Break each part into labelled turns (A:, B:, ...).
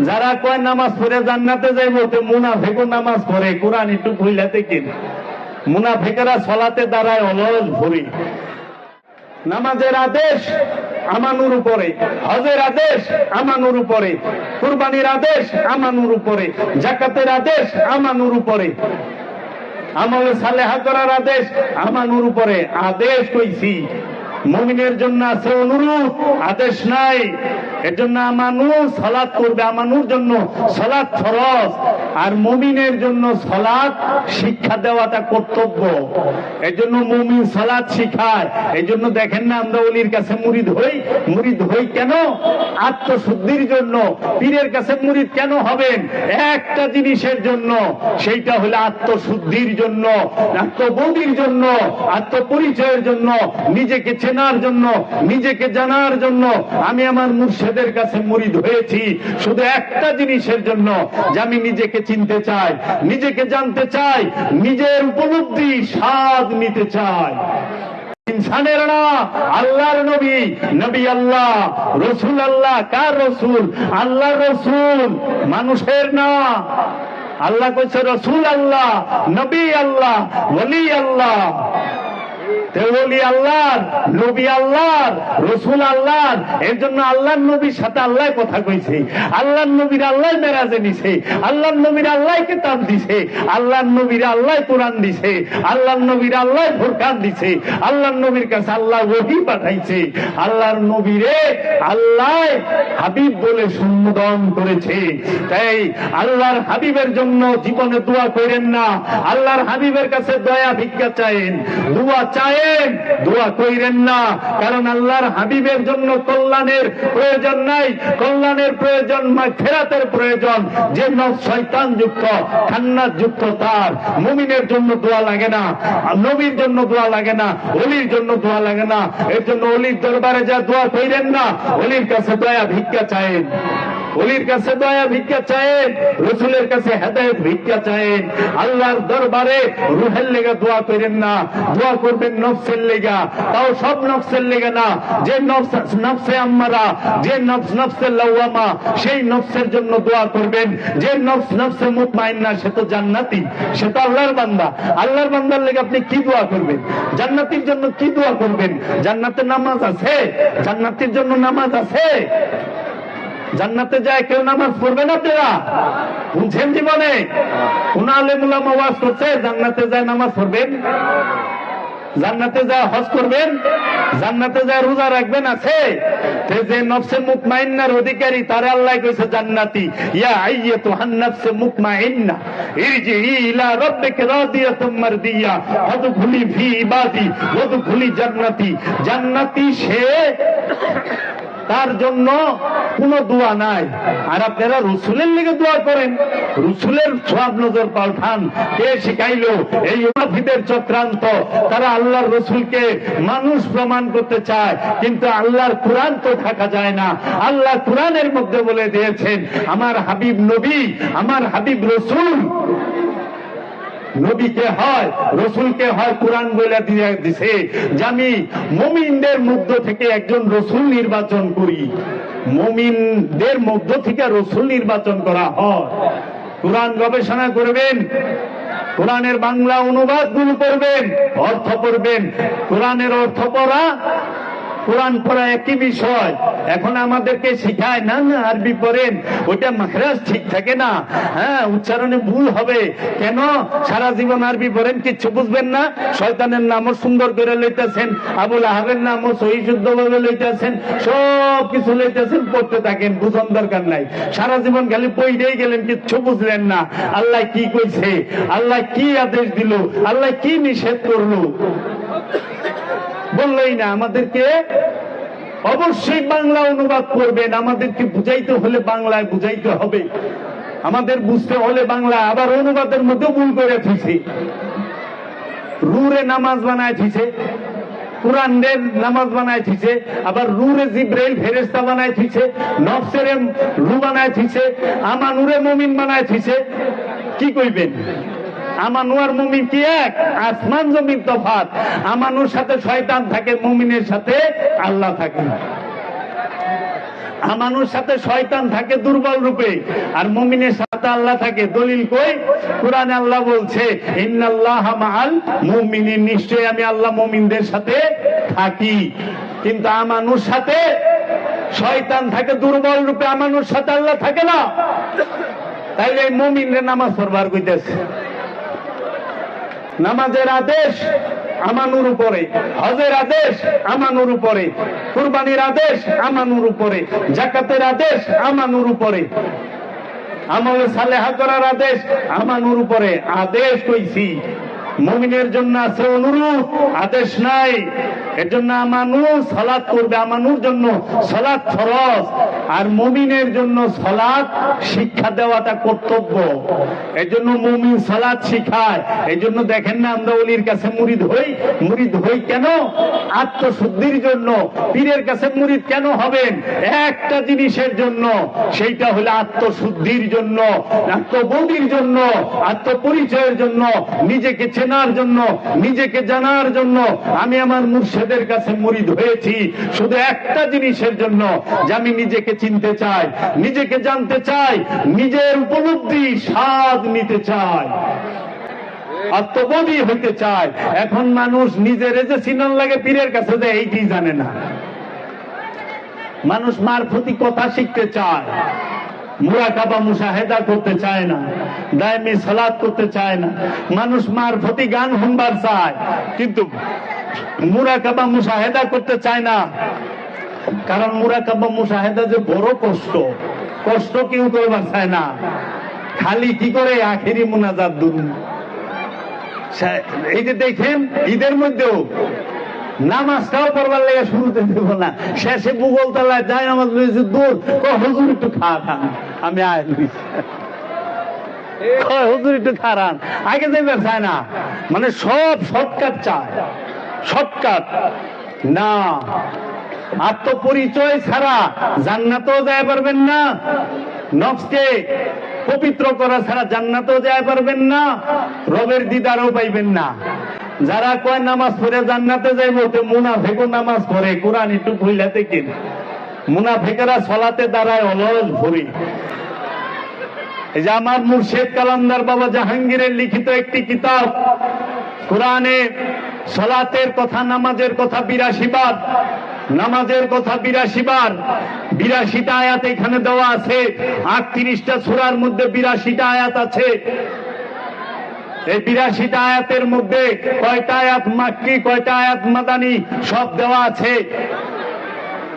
A: যারা কয় নামাজ পড়ে জান্নাতে যাইব, তো মুনাফেকও নামাজ পড়ে। কোরআন একটু খুইলা দেখেন। মুনাফেকেরা সলাতে দাঁড়ায় অলস ভরি। নামাজের আদেশ আমানুর উপরে। হজের আদেশ আমানুর উপরে। কুরবানির আদেশ আমানুর উপরে। জাকাতের আদেশ আমানুর উপরে। আমলে সালেহা করার আদেশ আমানুর উপরে। আদেশ কইছি। মুমিনের জন্য আছে অনুরূপ আদেশ নাই। এর জন্য আমানু সলাৎ করবে আমানুর জন্য সলাৎ ফরজ। আর মুমিনের জন্য সলাৎ শিক্ষা দেওয়াটা কর্তব্য। এর জন্য মুমিন সলাৎ শিখায়। এই জন্য দেখেন না, আমরা অলির কাছে মুরিদ হই। মুরিদ হই কেন? আত্মশুদ্ধির জন্য। পীরের কাছে মুরিদ কেন হবেন? একটা জিনিসের জন্য। সেইটা হলো আত্মশুদ্ধির জন্য, আত্মবোধির জন্য, আত্মপরিচয়ের জন্য নিজেকে চেনার জন্য, নিজেকে জানার জন্য আমি আমার মুর্শেদের কাছে মুরিদ হয়েছি। শুধু একটা জিনিসের জন্য যে আমি নিজেকে চিনতে চাই, নিজেকে জানতে চাই, নিজের উপলব্ধি স্বাদ নিতে চাই। ইনসানের না, আল্লাহর নবী নবী আল্লাহ, রসুল আল্লাহ, কার রসুল? আল্লাহ রসুল মানুষের না। আল্লাহ কইছে রসুল আল্লাহ, নবী আল্লাহ, ওলি আল্লাহ। আল্লাহর, নবী আল্লাহর, রসুল এর জন্য নবীর সাথে আল্লাহ কথা কইছে। নবীর আল্লাহ মেরাজে নিছে। নবীর আল্লাহ দিছে। নবীর আল্লাহ কোরআন দিছে। নবীর আল্লাহ ফোরকান দিছে। নবীর কাছে আল্লাহ ওহি পাঠাইছে। আল্লাহ হাবিব বলে সম্বোধন করেছে। তাই আল্লাহর হাবিবের জন্য জীবনে দোয়া করেন না। আল্লাহর হাবিবের কাছে দয়া ভিক্ষা চাইেন। দোয়া চায়েন দোয়া কইরেন না, কারণ আল্লাহর হাবিবের জন্য কল্যাণের প্রয়োজন নাই। কল্যাণের প্রয়োজন ফেরাতের প্রয়োজন। যে শয়তান যুক্ত খান্নার যুক্ত তার। মুমিনের জন্য দোয়া লাগে না, নবীর জন্য দোয়া লাগে না, অলির জন্য দোয়া লাগে না। এর জন্য অলির দরবারে যা দোয়া কইরেন না, অলির কাছে দয়া ভিক্ষা চায়েন অলির কাছে দয়া ভিক্ষা চায়েন, রসুলের কাছে হেদায়ত ভিক্ষা চায়েন। আল্লাহর দরবারে রুহের লেগে দোয়া করেন না, দোয়া করবেন নফসের লেগা। তাও সব নফসের লেগে না, যে নফস আম্মারা, যে নফস, নফসে লাওয়ামা, সেই নফসের জন্য দোয়া করবেন। যে নফস, নফসে মুতমাইন্না সে তো জান্নাতি, সে তো আল্লাহর বান্দা। আল্লাহর বান্দার লেগে আপনি কি দোয়া করবেন? জান্নাতির জন্য কি দোয়া করবেন? জান্নাতের নামাজ আছে? জান্নাতির জন্য নামাজ আছে? জান্নাতে যায়, কেউ নামাজ পড়বে না তেরা? শুনছেন জীবনে? কোন আলেমুলাম আওয়াজ করছে, জান্নাতে যায় নামাজ পড়বেন? জান্নাতে যায় হজ করবেন? জান্নাতে যায় রোজা রাখবেন আছে? যে নফসে মুতমাইন্নার অধিকারী, তারে আল্লাহ কইছে জান্নাতি। ইয়া আইয়াতু হান্নাফসে মুতমাইন্না ইরজি ইলা রাব্বিকা রাদিয়াতুম মারদিয়া, ওয়াদখুলি ফি ইবাদি, ওয়াদখুলি জান্নাতি। জান্নাতি সে তার জন্য কোন দোয়া নাই। আর আপনারা রসুলের লেগে দোয়া করেন। রসুলের সব নজর পাল্টান। কে শিখাইলো? এই উমাফিদের চক্রান্ত। তারা আল্লাহর রসুলকে মানুষ প্রমাণ করতে চায়, কিন্তু আল্লাহর কোরআন তো থাকা যায় না। আল্লাহ কোরআনের মধ্যে বলে দিয়েছেন, আমার হাবিব নবী, আমার হাবিব রসুল নবীকে হয়, রসুলকে হয় কোরআন বলে দিছে। যে আমি মুমিনদের মধ্য থেকে একজন রসুল নির্বাচন করি, মুমিনদের মধ্য থেকে রসুল নির্বাচন করা হয়। কোরআন গবেষণা করবেন, কোরআনের বাংলা অনুবাদগুলো করবেন অর্থ পড়বেন। কোরআনের অর্থ পড়া কোরআন পড়া একই বিষয়। এখন আমাদেরকে শিখায়, না না, আরবি পড়েন, ওইটা মাখরাজ ঠিক থাকে না। হ্যাঁ উচ্চারণে ভুল হবে। কেন? সারা জীবন আরবি পড়েন, কিচ্ছু বুঝবেন না। শয়তানের নামও সুন্দর করে লইতেছেন, আবুল আহাবের নামও সহি শুদ্ধ ভাবে লইতেছেন সব কিছু লইতেছেন, পড়তে থাকেন, বুঝন দরকার নাই। সারা জীবন খালি পইরেই গেলেন, কিচ্ছু বুঝলেন না। আল্লাহ কি কইছে? আল্লাহ কি আদেশ দিল? আল্লাহ কি নিষেধ করল? বললেই না, আমাদেরকে অবশ্যই বাংলা অনুবাদ করবেন। আমাদেরকে বুঝাইতে হলে বাংলায় বুঝাইতে হবে। আমাদের বুঝতে হলে বাংলা আবার অনুবাদের মধ্যে ভুল করে থুইছে রুরে নামাজ বানায় থুইছে কোরআনের নামাজ বানায় থিছে আবার রুরে জিব্রাইল ফেরেস্তা বানায় থিছে নফসেরে রু বানায় থিছে আমানুরে মুমিন বানায় থিছে কি কইবেন? আমানু আর মুমিন কি এক? আসমান জমির তফাত আমানুর সাথে শয়তান থাকে, মুমিনের সাথে আল্লাহ থাকে। আমানুর সাথে শয়তান থাকে দুর্বল রূপে, আর মুমিনের সাথে আল্লাহ থাকে। দলিল কই? কোরআনে আল্লাহ বলছে, ইন্নাল্লাহ মাআল মুমিনিন। নিশ্চয়ই আমি আল্লাহ মুমিনদের সাথে থাকি। কিন্তু আমানুর সাথে শয়তান থাকে দুর্বল রূপে আমানুর সাথে আল্লাহ থাকে না। তাইলে মুমিনরে নামাজ পড়বার কইতেছে। নামাজের আদেশ আমানুর উপরে, হজের আদেশ আমানুর উপরে, কুরবানির আদেশ আমানুর উপরে, জাকাতের আদেশ আমানুর উপরে। আমলে সালেহা করার আদেশ আমানুর উপরে, আদেশ কইছি। মুমিনের জন্য আছে অনুরোধ, আদেশ নাই। এর জন্য আমানু সালাত করবে, আমানুর জন্য সালাত ফরজ। আর মুমিনের জন্য সালাত শিক্ষা দেওয়াটা কর্তব্য। এর জন্য মুমিন সালাত শিখায়। এই জন্য দেখেন না আমরা অলির কাছে মুরিদ হই। মুরিদ হই কেন? আত্মশুদ্ধির জন্য। পীরের কাছে মুরিদ কেন হবেন? একটা জিনিসের জন্য। সেইটা হলো আত্মশুদ্ধির জন্য, আত্মবোধির জন্য, আত্মপরিচয়ের জন্য। নিজেকে চেনার জন্য, নিজেকে জানার জন্য আমি আমার মুর্শেদের কাছে মুরিদ হয়েছি। শুধু একটা জিনিসের জন্য যে আমি নিজেকে চিনতে চাই, নিজেকে জানতে চাই, নিজের উপলব্ধি স্বাদ নিতে চাই, আত্মবোধী হইতে চায় এখন মানুষ নিজের যে চিনন লাগে পীরের কাছে যে এইটি জানে না। মানুষ মার প্রতি কথা শিখতে চায়। মুরাকাবা মুশাহেদা করতে চায় না, দায়মি সালাদ করতে চায় না। মানুষ মার প্রতি গান শুনবার চায়, কিন্তু মুরাকাবা মুশাহেদা করতে চায় না। কারণ মুরাকাবা মুশাহেদা যে বড় কষ্ট কষ্ট কেউ করবার চায় না। খালি কি করে আখেরি মুনাজাত সে- এই যে দেখেন, ঈদের মধ্যেও নামাজটাও পড়বার লেগে শুরুতে দেবো না। শেষে ভূগোল তলায় যায় নামাজ লইছে দূর। ক হুজুর একটু খান আমি আয়। কয়, হুজুর একটু খারান আগে যাইবে চায় না। মানে সব শর্টকাট চায়। শর্টকাট। না। আত্মপরিচয় ছাড়া জান্নাতেও যায় পারবেন না। নফসকে পবিত্র করা ছাড়া জান্নাতেও যায় পারবেন না। রবের দিদারও পাইবেন না। যারা কয় নামাজ পড়ে জান্নাতে যাইব, তো মুনাফেকও নামাজ পড়ে। কোরআন একটু ভুইলাতে কিন মুনাফেকেরা সলাতে দাঁড়ায় অলস ভরি। এই যে আমার মুর্শেদ কালান্দার বাবা জাহাঙ্গীরের লিখিত একটি কিতাব, কোরআনে সলাতের কথা, নামাজের কথা বিরাশি বার, নামাজের কথা বিরাশি বার, বিরাশিটা আয়াত এখানে দেওয়া আছে। আটত্রিশটা সুরার মধ্যে বিরাশিটা আয়াত আছে। এই বিরাশিটা আয়াতের মধ্যে কয়টা আয়াত মাক্কি, কয়টা আয়াত মাদানি, সব দেওয়া আছে।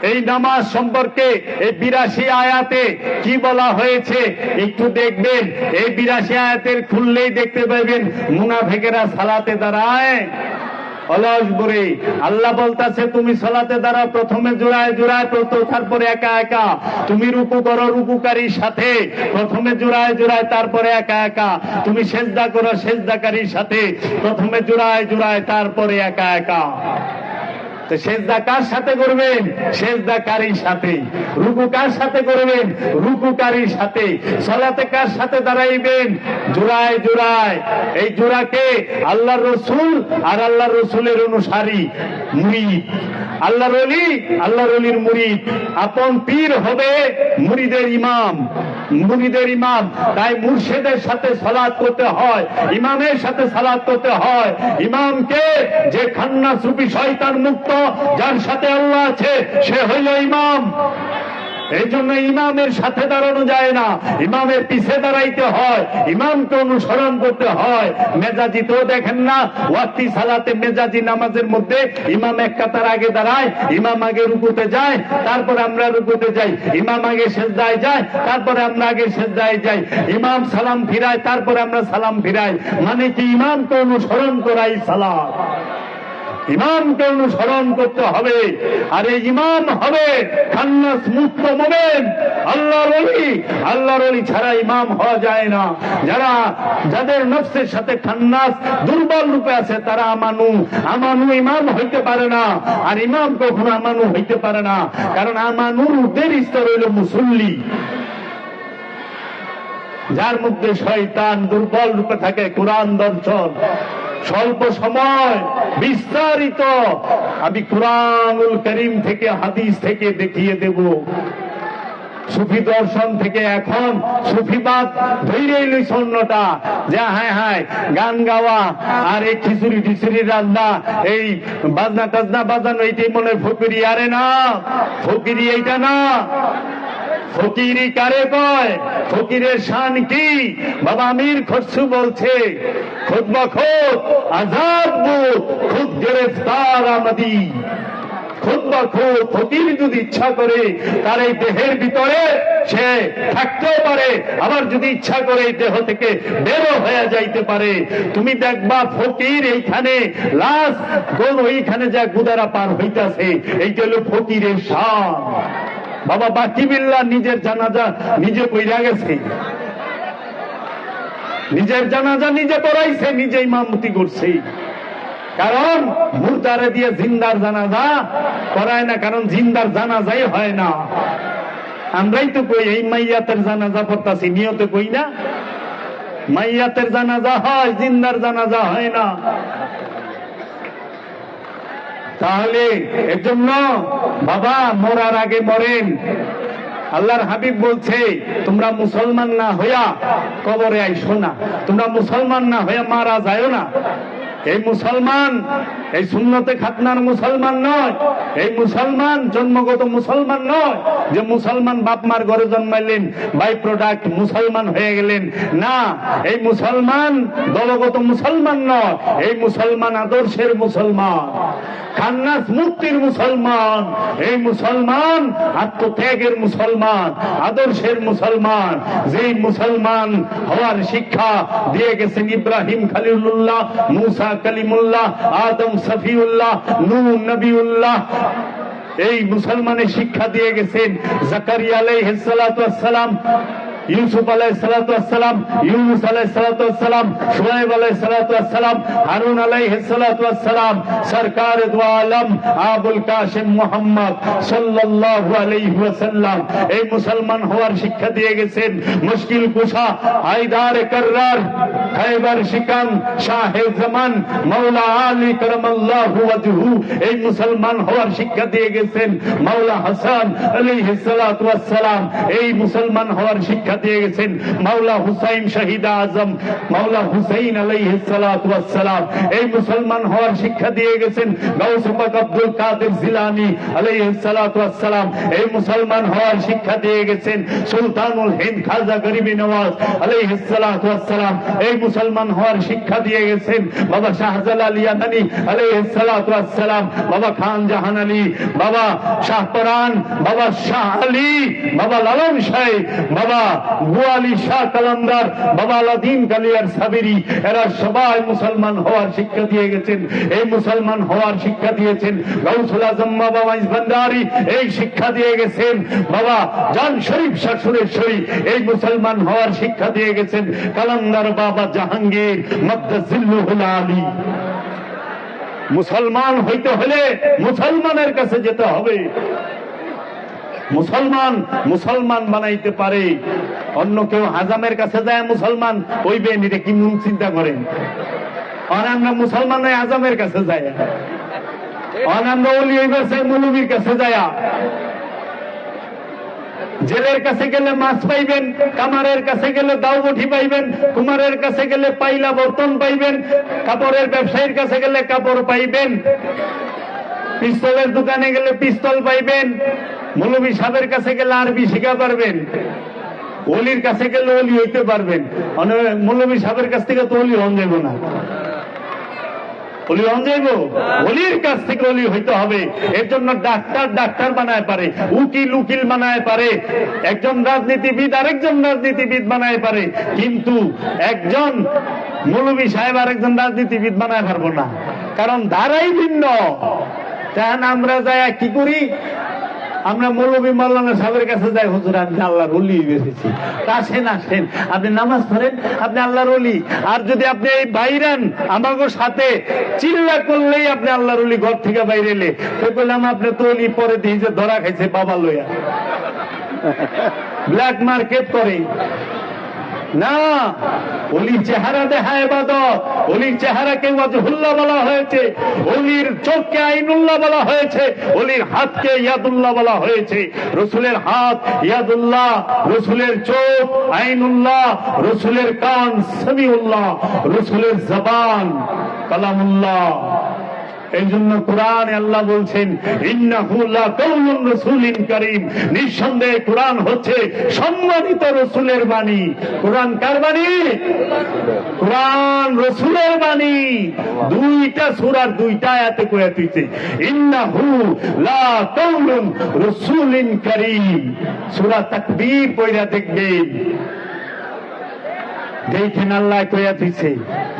A: এই নামাজ সম্পর্কে এই বিরাশি আয়াতে কি বলা হয়েছে একটু দেখবেন। এই বিরাশি আয়াতের খুললেই দেখতে পাবেন, মুনাফেকেরা সালাতে দাঁড়ায়। অলস বরে আল্লাহ বলতাছে, তুমি সলাতে দ্বারা প্রথমে জোড়ায় জোড়ায় তারপরে একা একা। তুমি রুকু করো রুকুকারীর সাথে। প্রথমে জোড়ায় জোড়ায়, তারপরে একা একা। তুমি সেজদা করো সেজদাকারীর সাথে। প্রথমে জোড়ায় জোড়ায়, তারপরে একা একা। তো সেজদা কার সাথে করবেন? সেজদাকারীর সাথে রুকু কার সাথে করবেন? সাথে সলাতে কার সাথে দাঁড়াইবেন? জোড়ায় জোড়ায়। এই জোড়াকে আল্লাহ রসুল আর আল্লাহ রসুলের অনুসারী মুরিদ। আল্লাহ রলি আল্লাহ রলির মুরিদ। আপন পীর হবে মুরিদের ইমাম। মুরিদের ইমাম, তাই মুর্শেদের সাথে সালাদ করতে হয়, ইমামের সাথে সালাদ করতে হয়। ইমামকে যে খান্না সুপি শয়তান মুক্ত, যার সাথে আল্লাহ আছে, সে হইল ইমাম। এই জন্য ইমামের সাথে দাঁড়ানো যায় না। ইমামের পিছে দাঁড়াইতে হয়, ইমামকে অনুসরণ করতে হয়। মেজাজি তো দেখেন না, ওয়াক্তি সালাতে মেজাজি নামাজের মধ্যে ইমাম এক কাতার আগে দাঁড়ায়, ইমাম আগে রুকুতে যায়, তারপর আমরা রুকুতে যাই, ইমাম আগে সেজদায় যায়, তারপরে আমরা আগে সেজদায় যাই। ইমাম সালাম ফিরায়, তারপরে আমরা সালাম ফিরাই। মানে কি ইমামকে অনুসরণ করাই সালাম ইমামকে অনুসরণ করতে হবে। আর এই ইমাম হবে খান্নাস মুক্ত মোমেন। আল্লাহর অলি আল্লাহর অলি ছাড়া ইমাম হওয়া যায় না। যারা, যাদের নফসের সাথে খান্নাস দুর্বল রূপে আছে, তারা আমানু। আমানু ইমাম হইতে পারে না। আর ইমাম কখনো আমানু হইতে পারে না। কারণ আমানুর উদ্দের স্তর হইল মুসল্লি। যার মধ্যে শয়তান দুর্বল রূপে থাকে, কোরআন দর্শন। স্বল্প সময় বিস্তারিত আমি কোরআনুল করিম থেকে, হাদিস থেকে দেখিয়ে দেব। সুফি দর্শন থেকে এখন সুফিবাদ ধৈর্যই লই স্বর্ণটা। যে হায় হায়, গান গাওয়া আর এই খিচুড়ি টিচুড়ি রান্না, এই বাজনা টাজনা বাজানো, এইটাই মনে ফকিরি। আরে না, ফকিরি এইটা না। ফকিরি কারে কয়? ফকিরের শান কি? বাবা আমির খসরু বলছে, খুদ বখুদ আজাদ খুদ গ্রেফতার আমাদি। খুদ বা ফকির যদি ইচ্ছা করে, তার এই দেহের ভিতরে সে থাকতেও পারে, আবার যদি ইচ্ছা করে এই দেহ থেকে বেরো হয়ে যাইতে পারে। তুমি দেখবা ফকির এইখানে, লাশ কোন ওইখানে যা গুদারা পার হইতাছে, এইটা হলো ফকিরের শান। বাবা, বাকি বিল্লা নিজের জানাজা নিজে কইরা গেছে। নিজের জানাজা নিজে পড়াইছে নিজে ইমামতি করছে। কারণ মুর্দারে দিয়ে জিন্দার জানাজা করায় না, কারণ জিন্দার জানাজাই হয় না। আমরাই তো কই, এই মাইয়াতের জানাজা পড়তাছি, নিয়তে কই না? মাইয়াতের জানাজা হয়, জিন্দার জানাজা হয় না। তাহলে এর জন্য বাবা মরার আগে মরেন। আল্লাহর হাবিব বলছে, তোমরা মুসলমান না হইয়া কবরে আইসো না। তোমরা মুসলমান না হইয়া মারা যায়ও না। এই মুসলমান, এই শূন্যতে খাতনার মুসলমান নয়। এই মুসলমান জন্মগত মুসলমান নয়। যে মুসলমান বাপ মার ঘরে জন্মাইলেন, বাই প্রোডাক্ট মুসলমান হয়ে গেলেন। না, এই মুসলমান দলগত মুসলমান নয়। এই মুসলমান আদর্শের মুসলমান। খান্নাস মুক্তির মুসলমান। এই মুসলমান আত্মত্যাগের মুসলমান, আদর্শের মুসলমান। যেই মুসলমান হওয়ার শিক্ষা দিয়ে গেছেন ইব্রাহিম খালিলুল্লাহ, মুসা কালিমুল্লাহ, আদম সফিউল্লাহ নূ নবিউল্লাহ। এই মুসলমানের শিক্ষা দিয়ে গেছেন জাকারিয়া আলাইহিস সালাম। ইউসুফ আলাই সালাতাম ইউনুস আলাই সালাতাম শুয়াইব আলাই সালাতাম হারুন আলাই সালাতাম সরকার দু আলম আবুল কাশেম মোহাম্মদ সাল্লাল্লাহু আলাইহি ওয়াসাল্লাম এই মুসলমান হওয়ার শিক্ষা দিয়ে গেছেন মুশকিল কুশা হায়দার কর্রার খাইবার শিকান শাহে জামান মাওলা আলী করমাল্লাহু ওয়াজহু এই মুসলমান হওয়ার শিক্ষা দিয়ে গেছেন মাওলা হাসান আলাইহিস সালাতু ওয়াস সালাম এই মুসলমান হওয়ার শিক্ষা দিয়ে গেছেন মাওলা হুসাইন শহীদ আজম, মাওলা হুসাইন সালাম এই মুসলমান হওয়ার শিক্ষা দিয়ে গেছেন গাউস আব্দুল কাদের জিলানী সালাম এই মুসলমান হওয়ার শিক্ষা দিয়ে গেছেন সুলতানুল হিন্দ খাজা গরিবী নওয়াজ সালাম এই মুসলমান হওয়ার শিক্ষা দিয়ে গেছেন বাবা শাহজালাল ওয়াস সালাম বাবা খান জাহান আলী, বাবা শাহপরান বাবা শাহ আলী, বাবা লালন শাহ, বাবা গোয়ালি শাহ কালান্দার বাবা আলাদিন কালিয়ার সাবেরি, এরা সবাই মুসলমান হওয়ার শিক্ষা দিয়ে গেছেন। এই মুসলমান হওয়ার শিক্ষা দিয়েছেন। গৌসুল আজম বাবা মাইজ এই শিক্ষা দিয়ে গেছেন। বাবা জান শরীফ শাশুরের শরীফ, এই মুসলমান হওয়ার শিক্ষা দিয়ে গেছেন। কালান্দার বাবা জাহাঙ্গীর মদ্দাজিল্লুহুল আলী। মুসলমান হইতে হলে মুসলমানের কাছে যেতে হবে। মুসলমান মুসলমান বানাইতে পারে। অন্য কেউ হাজামের কাছে যায় মুসলমান হইবেন এটা কি মন চিন্তা করেন আর আমরা মুসলমান নয় আজামের কাছে যায় আর আমরা অলি চাই মৌলবীর কাছে যায় জেলের কাছে গেলে মাছ পাইবেন, কামারের কাছে গেলে দাউবঠি পাইবেন, কুমারের কাছে গেলে পাইলা বর্তন পাইবেন, কাপড়ের ব্যবসায়ীর কাছে গেলে কাপড় পাইবেন। পিস্তলের দোকানে গেলে পিস্তল পাইবেন মৌলবী সাহেবের কাছে গেলে আরবি শিখা পারবেন, অলির কাছে গেলে অলি হইতে পারবেন। মৌলবী সাহেবের কাছ থেকে তো অলি হন যাইব না। কাছ থেকে অলি হইতে হবে। এর জন্য ডাক্তার ডাক্তার বানায় পারে, উকিল উকিল বানায় পারে, একজন রাজনীতিবিদ আরেকজন রাজনীতিবিদ বানায় পারে। কিন্তু একজন মৌলবী সাহেব আরেকজন রাজনীতিবিদ বানায় পারব না, কারণ ধারাই ভিন্ন। তাহলে আমরা যাই কি করি? আমরা মৌলবী মাল্লানা সাহেবের কাছে যাই। হুজুর, আমি আল্লাহর অলি বেঁচেছি আসেন আসেন। আপনি নামাজ পড়েন, আপনি আল্লাহর অলি আর যদি আপনি এই বাইরান আমাকে সাথে চিল্লা করলেই আপনি আল্লাহর অলি ঘর থেকে বাইরে এলে। তো বললাম, আপনি তো অলি পরে দিয়ে যে ধরা খাইছে বাবা লইয়া। ব্ল্যাক মার্কেট করে না, অলির চেহারা দেখা এবাদত, অলির চেহারাকে ওয়াজহুল্লাহ বলা হয়েছে, অলির চোখকে আইনুল্লাহ বলা হয়েছে, অলির হাতকে ইয়াদুল্লাহ বলা হয়েছে। রসুলের হাত ইয়াদুল্লাহ, রসুলের চোখ আইনুল্লাহ, রসুলের কান সামিউল্লাহ, রসুলের জবান কালামুল্লাহ। এই জন্য কোরআনে আল্লাহ বলছেন নিঃসন্দেহে কোরআন হচ্ছে সম্মানিত রসুলের বাণী। কোরআন কার বাণী? কোরআন রসুলের বাণী। দুইটা সূরার দুইটা আয়াতে কয়ে দিয়েছে, ইন্নাহু লাকাউলুন রাসূলিন কারীম। সূরা তাকবীর পড়া দেখবেন। আল্লাহ কইয়া দিছে,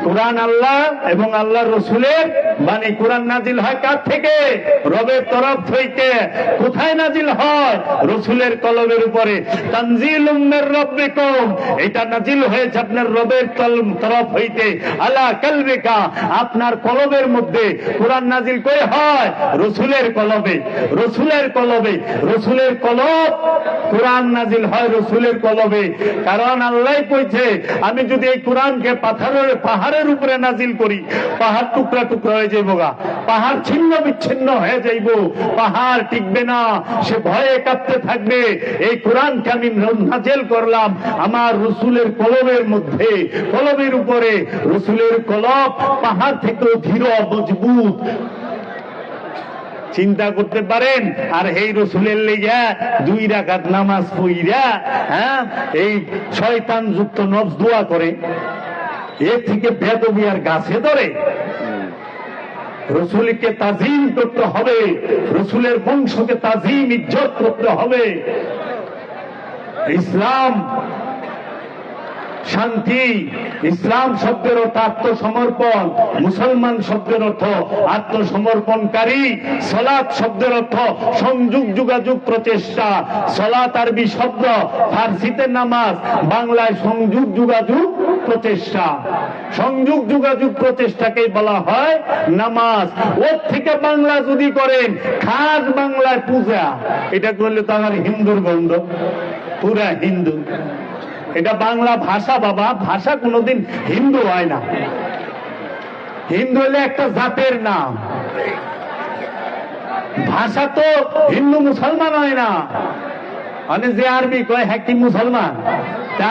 A: কোরআন আল্লাহ এবং আল্লাহ রসুলের মানে কোরআন নাজিল হয় কার থেকে? রবের তরফ থেকে কোথায় নাজিল হয়? রসুলের কলমের উপরে। তানজিল উম্মের রব্বিকুম। এটা নাজিল হয়েছে আপনার রবের কলম তরফ হইতে। কালবিকা। আপনার কলমের মধ্যে কোরআন নাজিল করে হয়? রসুলের কলবে রসুলের কলবে রসুলের কলব কোরআন নাজিল হয় রসুলের কলবে কারণ আল্লাহ কইছে আমি যদি এই কোরআনকে পাথরের, পাহাড়ের উপরে নাজিল করি, পাহাড় টুকরা টুকরা হয়ে যাইব গা। পাহাড় ছিন্ন বিচ্ছিন্ন হয়ে যাইব। পাহাড় টিকবে না। সে ভয়ে কাঁপতে থাকবে। এই কোরআনকে আমি নাজেল করলাম আমার রসুলের কলমের মধ্যে। কলমের উপরে রসুলের কলব পাহাড় থেকেও ধীর মজবুত চিন্তা করতে পারেন? আর এই রসুলের লেগা দুই রাকাত নামাজ পইরা হ্যাঁ এই শয়তান যুক্ত নবস দোয়া করে, এর থেকে বেদবি আর গাছে ধরে। রসুলকে তাজিম করতে হবে, রসুলের বংশকে তাজিম ইজ্জত করতে হবে। ইসলাম শান্তি, ইসলাম শব্দের অর্থ আত্মসমর্পণ, মুসলমান শব্দের অর্থ আত্মসমর্পণকারী, সলাৎ শব্দের অর্থ সংযোগ, যোগাযোগ, প্রচেষ্টা, সলাৎ আরবি শব্দ, ফার্সিতে নামাজ, বাংলায় সংযোগ, যোগাযোগ, প্রচেষ্টা। সংযোগ, যোগাযোগ প্রচেষ্টাকে বলা হয় নামাজ। ওর থেকে বাংলা যদি করেন, খাস বাংলায় পূজা। এটা করলে তো আমার হিন্দুর গন্ধ, পুরা হিন্দু। এটা বাংলা ভাষা, বাবা। ভাষা কোনোদিন হিন্দু হয় না। হিন্দু হলে একটা জাতের নাম। ভাষা তো হিন্দু মুসলমান হয় না। মানে যে আরবি কয় হ্যাঁ কি মুসলমান?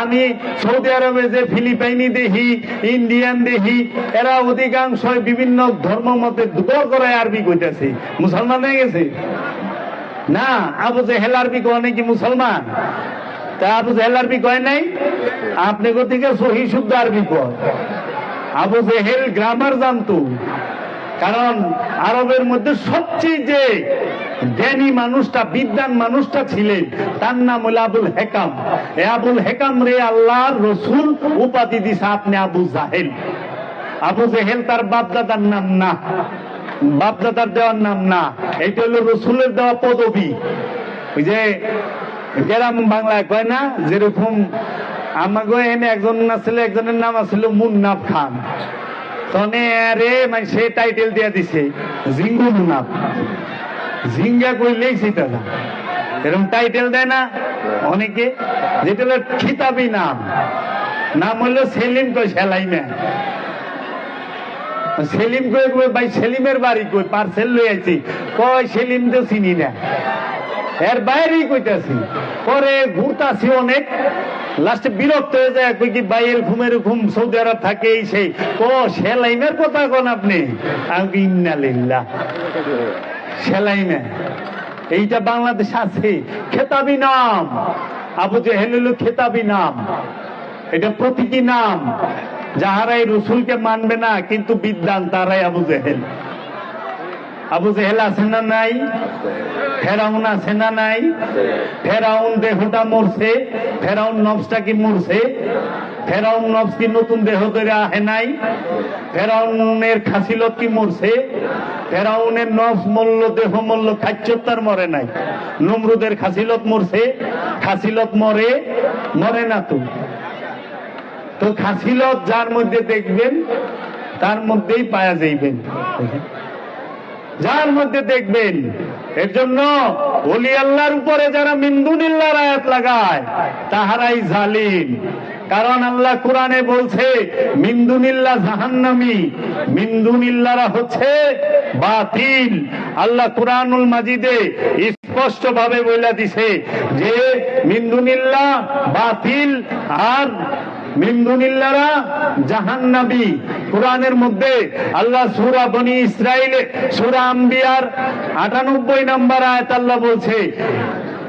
A: আমি সৌদি আরবে যে ফিলিপাইনি দেখি ইন্ডিয়ান দেখি এরা অধিকাংশ বিভিন্ন ধর্ম মতে দুটো করে আরবি কইতেছে। মুসলমান হয়ে গেছে? না, আবু যে হেল আরবি কয় নাকি মুসলমান? তা আবু জেহেল আরবি কয় নাই? আপনি থেকে সহি, শুদ্ধ আরবি কয়। আবু জেহেল গ্রামার জানতো, কারণ আরবের মধ্যে সবচেয়ে যে জ্ঞানী মানুষটা বিদ্যান মানুষটা ছিলেন, তার নাম হলো আবুল হেকাম। এ আবুল হেকাম রে আল্লাহ রসুল, উপাধি দিছে আপনি আবু জাহেল। আবু জেহেল তার বাপদাদার নাম না। বাপদাদার দেওয়ার নাম না। এটা হলো রসুলের দেওয়া পদবী। ওই যে গ্রাম বাংলায় কয় না? যেরকম আমাকে এনে একজন ছিল একজনের নাম আছিল মুন্নাফ খান। তনে রে মানে সে টাইটেল দিয়ে দিছে, জিঙ্গু মুন্নাফ জিঙ্গা কইলেই সেটা না এরকম টাইটেল দেয় না অনেকে, যেটা হলো খিতাবি নাম। নাম হলো সেলিম কই সেলাই না সেলিম কই, ভাই সেলিমের বাড়ি কই? পার্সেল লই আইছি। কয় সেলিম তো চিনি না। এর বাইরেই কইতাছি। পরে ঘুরতাছি অনেক। লাস্টে বিরক্ত হয়ে যায়, কই কি বাইয়ের ঘুমের ঘুম সৌদি আরব থাকে এই সেই। ও, সেলাইমের কথা কোন আপনি। আমি কি ইন্নালিল্লাহ সেলাইমে। এইটা বাংলাদেশ আছে। খেতাবি নাম। আবু জেহেল হলো খেতাবি নাম। এটা প্রতীকী নাম। যাহারাই রসুলকে মানবে না, কিন্তু বিদ্যান তারাই আবু জেহেল। আবু জেহেল আছে না নাই? ফেরাউন আছে না নাই? ফেরাউন দেহটা মরছে। ফেরাউন নবসটা কি মরছে? ফেরাউন নবস কি নতুন দেহ করে আহে নাই? ফেরাউনের খাসিলত কি মরছে? ফেরাউনের নবস মল্ল দেহ মল্ল খাচ্যতার মরে নাই। নমরুদের খাসিলত মরছে। খাসিলত মরে মরে না তো। তো খাসিলত যার মধ্যে দেখবেন, তার মধ্যেই পায়া যাইবেন। যার মধ্যে দেখবেন, এর জন্য অলি আল্লাহর উপরে যারা মিন্দুনিল্লাহর আয়াত লাগায়, তাহারাই জালিম। কারণ আল্লাহ কোরআনে বলছে মিন্দুনিল্লা জাহান্নামি মিন্দুনিল্লারা হচ্ছে বাতিল। আল্লাহ কোরআনুল মাজিদে স্পষ্ট ভাবে বইলা দিছে যে মিন্দুনিল্লা বাতিল আর মিন্দুনিল্লারা জাহান্নাবি কোরআনের মধ্যে আল্লাহ সুরা বনি ইসরাইলে সুরা আম্বিয়ার আটানব্বই নম্বর আয়াত আল্লাহ বলছে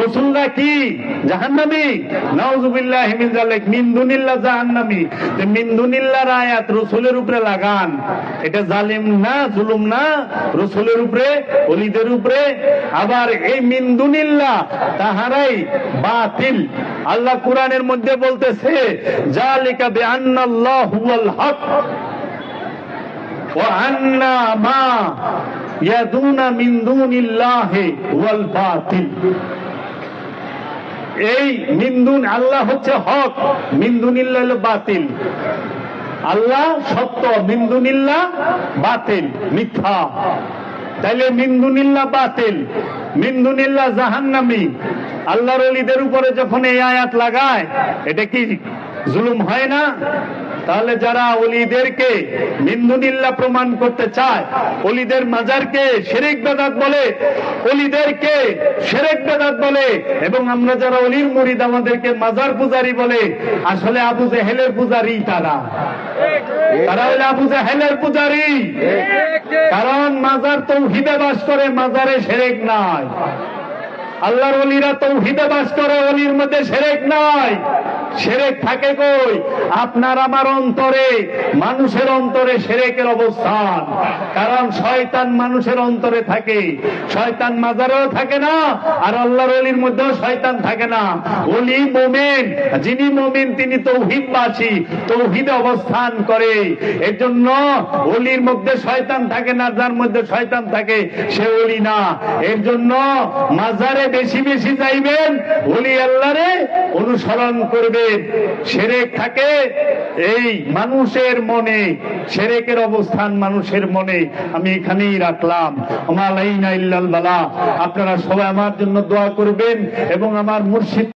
A: রসুল্লাহ কি জাহান্নামি? নাউজুবিল্লাহ মিন জালেক মিন্দুনিল্লাহ জাহান্নামি। যে মিন্দুনিল্লাহর রায়াত রসুলের উপরে লাগান। এটা জালিম না, জুলুম না, রসুলের উপরে ওলিদের উপরে। আবার এই মিন্দুনিল্লাহ তাহারাই বাতিল। আল্লাহ কোরআনের মধ্যে বলতেছে, জালিকা বিআন্নাল্লাহু হুয়াল হক ওয়া মা ইয়াদুনা মিন দুনিল্লাহি ওয়াল বাতিল। এই মিন্দুন আল্লাহ হচ্ছে হক মিন্দুনিল্লা হল বাতিল। আল্লাহ সত্য মিন্দুনিল্লা বাতিল, মিথ্যা। তাইলে মিন্দুনিল্লা বাতিল মিন্দুনিল্লা জাহান্নামি। আল্লাহর অলিদের উপরে যখন এই আয়াত লাগায়, এটা কি জুলুম হয় না? তাহলে যারা অলিদেরকে নিন্দুনিল্লা প্রমাণ করতে চায়, অলিদের মাজারকে শেরেক বেদাত বলে, অলিদেরকে শেরেক বেদাত বলে, এবং আমরা যারা অলির মুরিদ আমাদেরকে মাজার পূজারি বলে, আসলে আবু জেহেলের পূজারি তারা। তারা হলে আবু জেহেলের পূজারি। কারণ মাজার তৌহিদে বাস করে, মাজারে সেরেক নাই। আল্লাহর অলিরা তৌহিদে বাস করে, অলির মধ্যে সেরেক নাই। সেরেক থাকে কই? আপনার আমার অন্তরে, মানুষের অন্তরে সেরেকের অবস্থান। কারণ শয়তান মানুষের অন্তরে থাকে। শয়তান মাজারেও থাকে না, আর আল্লাহর অলির মধ্যেও শয়তান থাকে না। অলি মোমেন, যিনি মোমেন, তিনি তৌহিদবাসী, তৌহিদে অবস্থান করে। এর জন্য অলির মধ্যে শয়তান থাকে না, যার মধ্যে শয়তান থাকে, সে অলি না। এর জন্য মাজারে বেশি বেশি যাইবেন অলি আল্লাহরে অনুসরণ করবেন সেরেক থাকে, এই মানুষের মনে, সেরেকের অবস্থান মানুষের মনে আমি এখানেই রাখলাম। আমার লাইনা ইল্লাল বালা। আপনারা সবাই আমার জন্য দোয়া করবেন এবং আমার মুর্শিদ